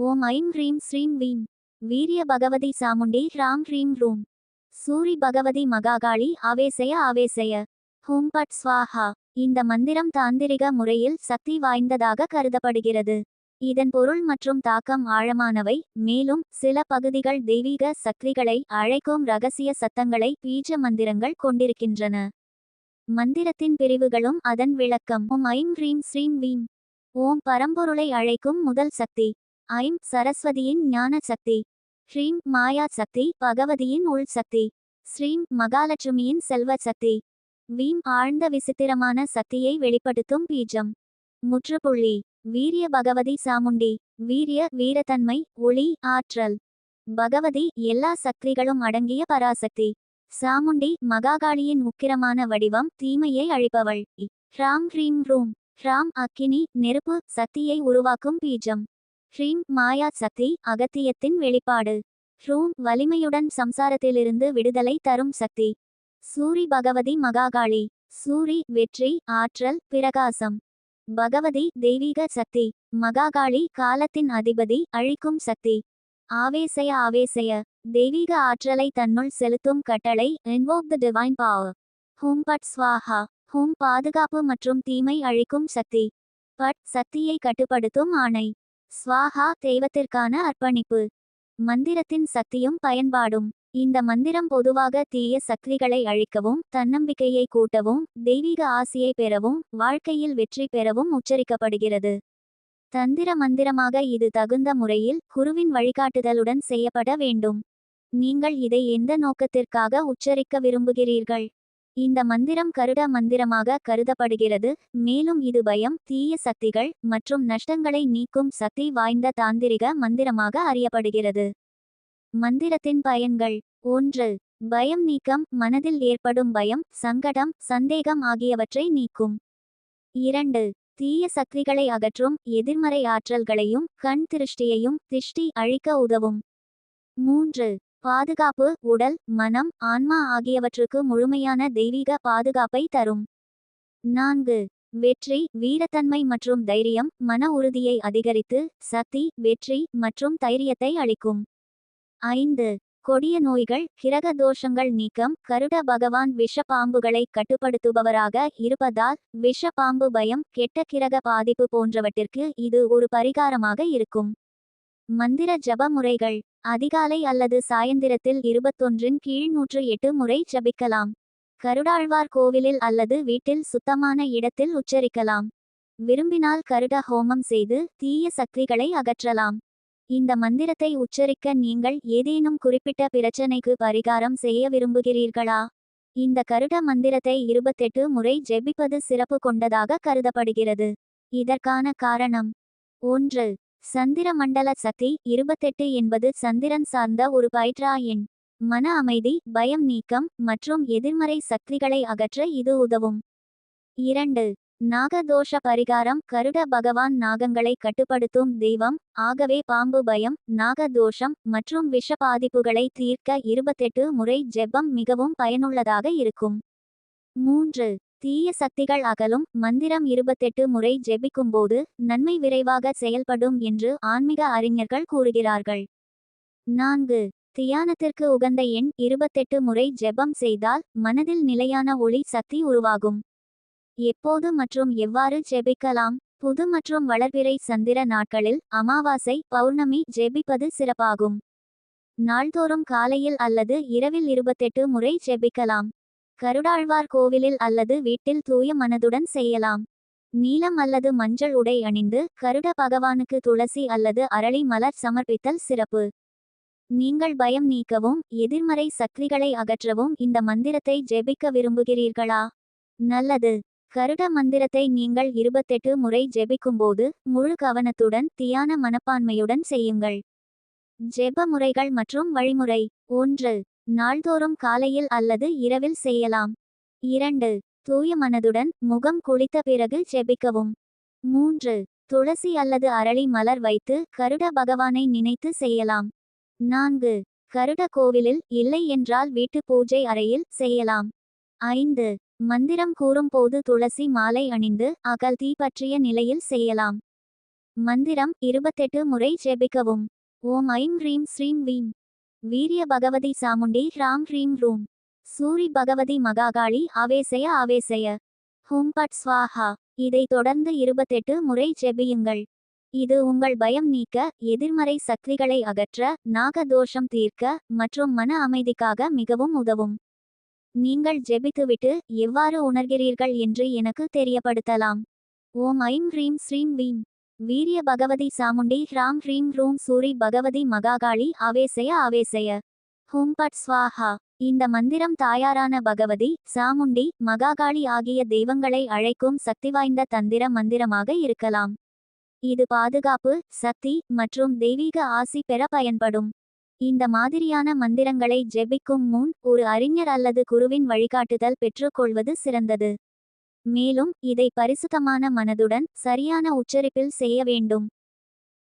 ஓம் I'm ஹ்ரீம் ஸ்ரீம் வீம். வீரிய பகவதி சாமுண்டி ராம் ஹ்ரீம் ரூம். சூரி பகவதி மகாகாளி ஆவேசய ஆவேசய. ஹூம் பட் ஸ்வாஹா. இந்த மந்திரம் தாந்திரிக முறையில் சக்தி வாய்ந்ததாக கருதப்படுகிறது. இதன் பொருள் மற்றும் தாக்கம் ஆழமானவை மேலும் சில பகுதிகள் தெய்வீக சக்திகளை அழைக்கும் ரகசிய சத்தங்களை பீஜ மந்திரங்கள் கொண்டிருக்கின்றன. மந்திரத்தின் பிரிவுகளும் அதன் விளக்கம். ஓம் ஐம் ஹ்ரீம் ஸ்ரீம் வீம். ஓம் பரம்பொருளை அழைக்கும் முதல் சக்தி. ஐம் சரஸ்வதியின் ஞான சக்தி. ஹ்ரீம் மாயா சக்தி பகவதியின் உள் சக்தி. ஸ்ரீம் மகாலட்சுமியின் செல்வ சக்தி. வீம் ஆழ்ந்த விசித்திரமான சக்தியை வெளிப்படுத்தும் பீஜம். முற்றுப்புள்ளி. வீரிய பகவதி சாமுண்டி. வீரிய வீரத்தன்மை ஒளி ஆற்றல். பகவதி எல்லா சக்திகளும் அடங்கிய பராசக்தி. சாமுண்டி மகாகாளியின் உக்கிரமான வடிவம் தீமையை அழிப்பவள். ஹ்ராம் ஹ்ரீம் ரூம் ஹ்ராம் அக்கினி நெருப்பு சக்தியை உருவாக்கும் பீஜம். ஹ்ரீம் மாயா சக்தி அகத்தியத்தின் வெளிப்பாடு. ஹ்ரூம் வலிமையுடன் சம்சாரத்திலிருந்து விடுதலை தரும் சக்தி. சூரி பகவதி மகாகாளி. சூரி வெற்றி ஆற்றல் பிரகாசம். பகவதி தெய்வீக சக்தி. மகாகாளி காலத்தின் அதிபதி அழிக்கும் சக்தி. ஆவேசய ஆவேசய. தெய்வீக ஆற்றலை தன்னுள் செலுத்தும் கட்டளை இன்வோக் த டிவைன் பவர் ஹூம் பட் ஸ்வாஹா. ஹூம் பாதுகாப்பு மற்றும் தீமை அழிக்கும் சக்தி. பட் சக்தியை கட்டுப்படுத்தும் ஆணை. ஸ்வாஹா தெய்வத்திற்கான அர்ப்பணிப்பு. மந்திரத்தின் சக்தியும் பயன்பாடும். இந்த மந்திரம் பொதுவாக தீய சக்திகளை அழிக்கவும் தன்னம்பிக்கையை கூட்டவும் தெய்வீக ஆசியை பெறவும் வாழ்க்கையில் வெற்றி பெறவும் உச்சரிக்கப்படுகிறது. தந்திர மந்திரமாக இது தகுந்த முறையில் குருவின் வழிகாட்டுதலுடன் செய்யப்பட வேண்டும். நீங்கள் இதை எந்த நோக்கத்திற்காக உச்சரிக்க விரும்புகிறீர்கள்? இந்த மந்திரம் கருட மந்திரமாக கருதப்படுகிறது. மேலும் இது பயம் தீய சக்திகள் மற்றும் நஷ்டங்களை நீக்கும் சக்தி வாய்ந்த தாந்திரிக மந்திரமாக அறியப்படுகிறது. மந்திரத்தின் பயன்கள் ஒன்று. பயம் நீக்கம் மனதில் ஏற்படும் பயம் சங்கடம் சந்தேகம் ஆகியவற்றை நீக்கும். இரண்டு. தீய சக்திகளை அகற்றும் எதிர்மறை ஆற்றல்களையும் கண் திருஷ்டியையும் திஷ்டி அழிக்க உதவும். மூன்று. பாதுகாப்பு உடல் மனம் ஆன்மா ஆகியவற்றுக்கு முழுமையான தெய்வீக பாதுகாப்பை தரும். நான்கு வெற்றி வீரத்தன்மை மற்றும் தைரியம் மன உறுதியை அதிகரித்து சக்தி வெற்றி மற்றும் தைரியத்தை அளிக்கும். ஐந்து கொடிய நோய்கள் கிரக தோஷங்கள் நீக்கம் கருட பகவான் விஷப்பாம்புகளை கட்டுப்படுத்துபவராக இருப்பதால் விஷ பாம்பு பயம் கெட்ட கிரக பாதிப்பு போன்றவற்றிற்கு இது ஒரு பரிகாரமாக இருக்கும். மந்திர ஜப முறைகள் அதிகாலை அல்லது சாயந்திரத்தில் இருபத்தொன்றின் கீழ் நூற்று எட்டு முறை ஜபிக்கலாம். கருடாழ்வார் கோவிலில் அல்லது வீட்டில் சுத்தமான இடத்தில் உச்சரிக்கலாம். விரும்பினால் கருட ஹோமம் செய்து தீய சக்திகளை அகற்றலாம். இந்த மந்திரத்தை உச்சரிக்க நீங்கள் ஏதேனும் குறிப்பிட்ட பிரச்சனைக்கு பரிகாரம் செய்ய விரும்புகிறீர்களா? இந்த கருட மந்திரத்தை இருபத்தெட்டு முறை ஜெபிப்பது சிறப்பு கொண்டதாக கருதப்படுகிறது. இதற்கான காரணம். ஒன்று. சந்திர மண்டல சக்தி இருபத்தெட்டு என்பது சந்திரன் சார்ந்த ஒரு பயிற்றா எண். மன அமைதி பயம் நீக்கம் மற்றும் எதிர்மறை சக்திகளை அகற்ற இது உதவும். இரண்டு நாகதோஷ பரிகாரம் கருட பகவான் நாகங்களை கட்டுப்படுத்தும் தெய்வம் ஆகவே பாம்பு பயம் நாகதோஷம் மற்றும் விஷ பாதிப்புகளை தீர்க்க இருபத்தெட்டு முறை ஜெபம் மிகவும் பயனுள்ளதாக இருக்கும். மூன்று தீய சக்திகள் அகலும். மந்திரம் இருபத்தெட்டு முறை ஜெபிக்கும்போது நன்மை விரைவாக செயல்படும் என்று ஆன்மீக அறிஞர்கள் கூறுகிறார்கள். நான்கு. தியானத்திற்கு உகந்த எண் இருபத்தெட்டு முறை ஜெபம் செய்தால் மனதில் நிலையான ஒளி சக்தி உருவாகும். எப்போது மற்றும் எவ்வாறு ஜெபிக்கலாம்? புது மற்றும் வளர்பிறை சந்திர நாட்களில் அமாவாசை பௌர்ணமி ஜெபிப்பது சிறப்பாகும். நாள்தோறும் காலையில் அல்லது இரவில் இருபத்தெட்டு முறை ஜெபிக்கலாம். கருடாழ்வார் கோவிலில் அல்லது வீட்டில் தூய மனதுடன் செய்யலாம். நீலம் அல்லது மஞ்சள் உடை அணிந்து கருட பகவானுக்கு துளசி அல்லது அரளி மலர் சமர்ப்பித்தல் சிறப்பு. நீங்கள் பயம் நீக்கவும் எதிர்மறை சக்திகளை அகற்றவும் இந்த மந்திரத்தை ஜெபிக்க விரும்புகிறீர்களா? நல்லது. கருட மந்திரத்தை நீங்கள் இருபத்தெட்டு முறை ஜெபிக்கும்போது முழு கவனத்துடன் தியான மனப்பான்மையுடன் செய்யுங்கள். ஜெப முறைகள் மற்றும் வழிமுறை. ஒன்று நாள்தோறும் காலையில் அல்லது இரவில் செய்யலாம். இரண்டு தூய மனதுடன் முகம் குளித்த பிறகு ஜெபிக்கவும். மூன்று துளசி அல்லது அரளி மலர் வைத்து கருட பகவானை நினைத்து செய்யலாம். நான்கு கருட கோவிலில் இல்லை என்றால் வீட்டு பூஜை அறையில் செய்யலாம். ஐந்து மந்திரம் கூறும்போது துளசி மாலை அணிந்து அகல் தீ பற்றிய நிலையில் செய்யலாம். மந்திரம் இருபத்தெட்டு முறை ஜெபிக்கவும். ஓம் ஐம் ரீம் ஸ்ரீம் வீம். வீரிய பகவதி சாமுண்டி ராம் ஹ்ரீம் ரூம் சூரி பகவதி மகாகாளி ஆவேசய ஆவேசய. ஹும் பட் ஸ்வாஹா. இதை தொடர்ந்து இருபத்தெட்டு முறை ஜெபியுங்கள். இது உங்கள் பயம் நீக்க எதிர்மறை சக்திகளை அகற்ற நாக தோஷம் தீர்க்க மற்றும் மன அமைதிக்காக மிகவும் உதவும். நீங்கள் ஜெபித்துவிட்டு எவ்வாறு உணர்கிறீர்கள் என்று எனக்கு தெரியப்படுத்தலாம். ஓம் ஐம் ஹ்ரீம் ஸ்ரீம் வீம். வீரிய பகவதி சாமுண்டி ஹ்ராம் ஹ்ரீம் ரூம் சூரி பகவதி மகாகாளி ஆவேசய அவேசய ஹூம் பட் ஸ்வாஹா. இந்த மந்திரம் தாயாரான பகவதி சாமுண்டி மகாகாளி ஆகிய தெய்வங்களை அழைக்கும் சக்திவாய்ந்த தந்திர மந்திரமாக இருக்கலாம். இது பாதுகாப்பு சக்தி மற்றும் தெய்வீக ஆசி பெற பயன்படும். இந்த மாதிரியான மந்திரங்களை ஜெபிக்கும் முன் ஒரு அறிஞர் அல்லது குருவின் வழிகாட்டுதல் பெற்றுக்கொள்வது சிறந்தது. மேலும் இதை பரிசுத்தமான மனதுடன் சரியான உச்சரிப்பில் செய்ய வேண்டும்.